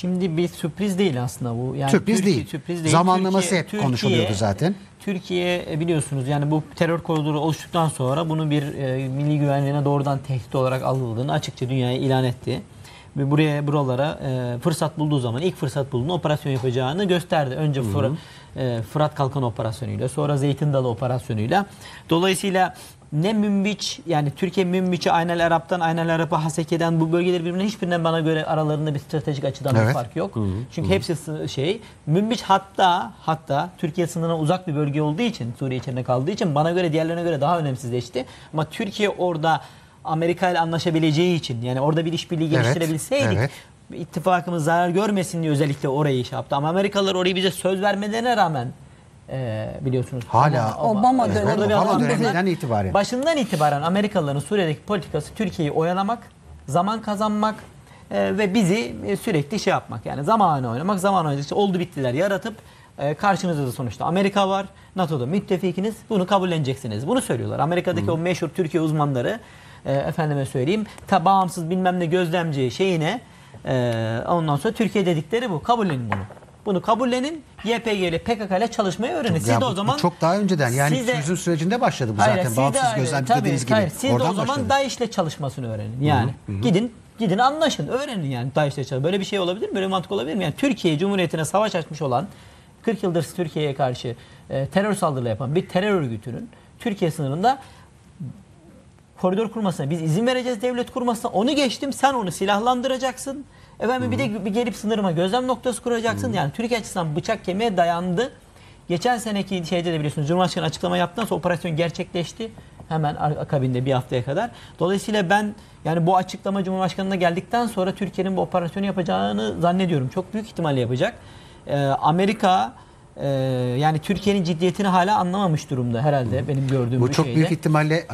Şimdi bir sürpriz değil aslında bu. Yani Sürpriz Türkiye- değil. Sürpriz değil. Zamanlaması Türkiye- hep Türkiye- konuşuluyordu zaten. Türkiye e, biliyorsunuz yani bu terör koridoru oluştuktan sonra bunu bir e, milli güvenliğine doğrudan tehdit olarak alındığını açıkça dünyaya ilan etti. Ve buraya buralara e, fırsat bulduğu zaman ilk fırsat bulduğunda operasyon yapacağını gösterdi. Önce Fırat, e, Fırat Kalkan operasyonuyla sonra Zeytin Dalı operasyonuyla. Dolayısıyla ne Münbiç yani Türkiye Münbiç'i Aynel Arap'tan Aynel Arap'a Haseke'den bu bölgeleri birbirine hiçbirinden bana göre aralarında bir stratejik açıdan bir Evet. fark yok. Çünkü hepsi şey Münbiç hatta hatta Türkiye sınırına uzak bir bölge olduğu için Suriye içinde kaldığı için bana göre diğerlerine göre daha önemsizleşti. Ama Türkiye orada Amerika ile anlaşabileceği için yani orada bir işbirliği Evet, geliştirebilseydik evet. ittifakımız zarar görmesin diye özellikle orayı şey yaptı. Ama Amerikalılar orayı bize söz vermelerine rağmen e, biliyorsunuz. Hala Obama Evet, dönemi. orada bir Obama adam- döneminden itibaren. Başından itibaren Amerikalıların Suriye'deki politikası Türkiye'yi oyalamak, zaman kazanmak e, ve bizi e, sürekli şey yapmak. Yani zamanı oynamak, zaman oynadıkça oldu bittiler yaratıp e, karşınızda da sonuçta Amerika var, NATO'da müttefikiniz, bunu kabulleneceksiniz. Bunu söylüyorlar. Amerika'daki o meşhur Türkiye uzmanları e, efendime söyleyeyim ta bağımsız bilmem ne gözlemci şeyine e, ondan sonra Türkiye dedikleri bu. Kabullenin bunu. Bunu kabullenin. YPG ile PKK ile çalışmayı öğrenin. Siz Ya de o zaman çok daha önceden yani siz de- çözüm sürecinde başladı bu Hayır, zaten. siz de Bağımsız gözlemci Tabii, dediğiniz gibi. hayır, siz de Oradan o zaman başladı. DAEŞ'le çalışmasını öğrenin. Yani gidin gidin anlaşın, öğrenin yani DAEŞ'le çalışın. Böyle bir şey olabilir mi? Böyle mantık olabilir mi? Yani Türkiye Cumhuriyeti'ne savaş açmış olan 40 yıldır Türkiye'ye karşı e, terör saldırıları yapan bir terör örgütünün Türkiye sınırında koridor kurmasına biz izin vereceğiz devlet kurmasına. Onu geçtim sen onu silahlandıracaksın. Efendim bir de bir gelip sınırıma gözlem noktası kuracaksın. Yani Türkiye açısından bıçak kemiğe dayandı. Geçen seneki şeyde de biliyorsunuz Cumhurbaşkanı açıklama yaptıktan sonra operasyon gerçekleşti. Hemen akabinde bir haftaya kadar. Dolayısıyla ben yani bu açıklama Cumhurbaşkanı'na geldikten sonra Türkiye'nin bu operasyonu yapacağını zannediyorum. Çok büyük ihtimalle yapacak. Ee, Amerika e, yani Türkiye'nin ciddiyetini hala anlamamış durumda herhalde benim gördüğüm Bu bu çok şeyde. büyük ihtimalle